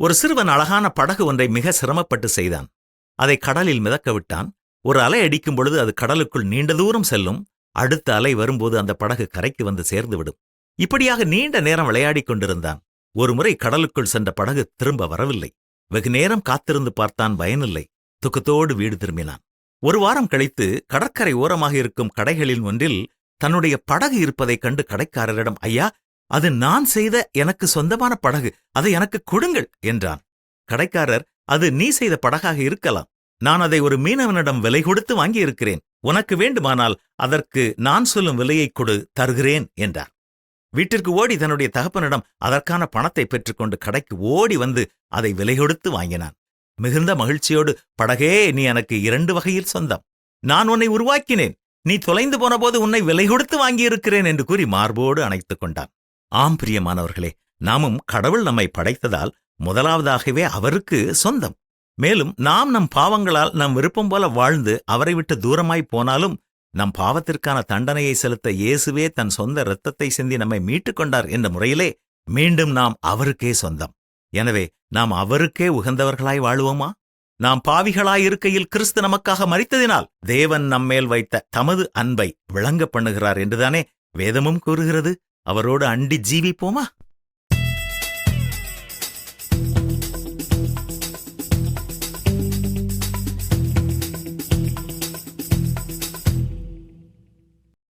ஒரு சிறுவன் அழகான படகு ஒன்றை மிக சிரமப்பட்டு செய்தான். அதை கடலில் மிதக்க விட்டான். ஒரு அலை அடிக்கும் பொழுது அது கடலுக்குள் நீண்ட தூரம் செல்லும். அடுத்த அலை வரும்போது அந்த படகு கரைக்கு வந்து சேர்ந்துவிடும் இப்படியாக நீண்ட நேரம் விளையாடிக் கொண்டிருந்தான். ஒருமுறை கடலுக்குள் சென்ற படகு திரும்ப வரவில்லை. வெகு நேரம் காத்திருந்து பார்த்தான் பயனில்லை. துக்கத்தோடு வீடு திரும்பினான். ஒரு வாரம் கழித்து கடற்கரை ஓரமாக இருக்கும் கடைகளில் ஒன்றில் தன்னுடைய படகு இருப்பதைக் கண்டு கடைக்காரரிடம் ஐயா அது நான் செய்த எனக்கு சொந்தமான படகு அதை எனக்கு கொடுங்கள் என்றான். கடைக்காரர் அது நீ செய்த படகாக இருக்கலாம். நான் அதை ஒரு மீனவனிடம் விலை கொடுத்து வாங்கியிருக்கிறேன். உனக்கு வேண்டுமானால் அதற்கு நான் சொல்லும் விலையைக் கொடு தருகிறேன் என்றார். வீட்டிற்கு ஓடி தன்னுடைய தகப்பனிடம் அதற்கான பணத்தை பெற்றுக்கொண்டு கடைக்கு ஓடி வந்து அதை விலை கொடுத்து வாங்கினான். மிகுந்த மகிழ்ச்சியோடு படகே நீ எனக்கு இரண்டு வகையில் சொந்தம். நான் உன்னை உருவாக்கினேன். நீ தொலைந்து போனபோது உன்னை விலை கொடுத்து வாங்கியிருக்கிறேன் என்று கூறி மார்போடு அணைத்துக் கொண்டான். ஆம் பிரியமானவர்களே நாமும் கடவுள் நம்மை படைத்ததால் முதலாவதாகவே அவருக்கு சொந்தம். மேலும் நாம் நம் பாவங்களால் நம் விருப்பம் போல வாழ்ந்து அவரை விட்டு தூரமாய் போனாலும் நம் பாவத்திற்கான தண்டனையை செலுத்த இயேசுவே தன் சொந்த இரத்தத்தை சிந்தி நம்மை மீட்டுக் கொண்டார் என்ற முறையிலே மீண்டும் நாம் அவருக்கே சொந்தம். எனவே நாம் அவருக்கே உகந்தவர்களாய் வாழுவோமா? நாம் பாவிகளாய் இருக்கையில் கிறிஸ்து நமக்காக மறித்ததினால் தேவன் நம்மேல் வைத்த தமது அன்பை விளங்க பண்ணுகிறார் என்றுதானே வேதமும் கூறுகிறது. அவரோடு அண்டி ஜீவிப்போமா?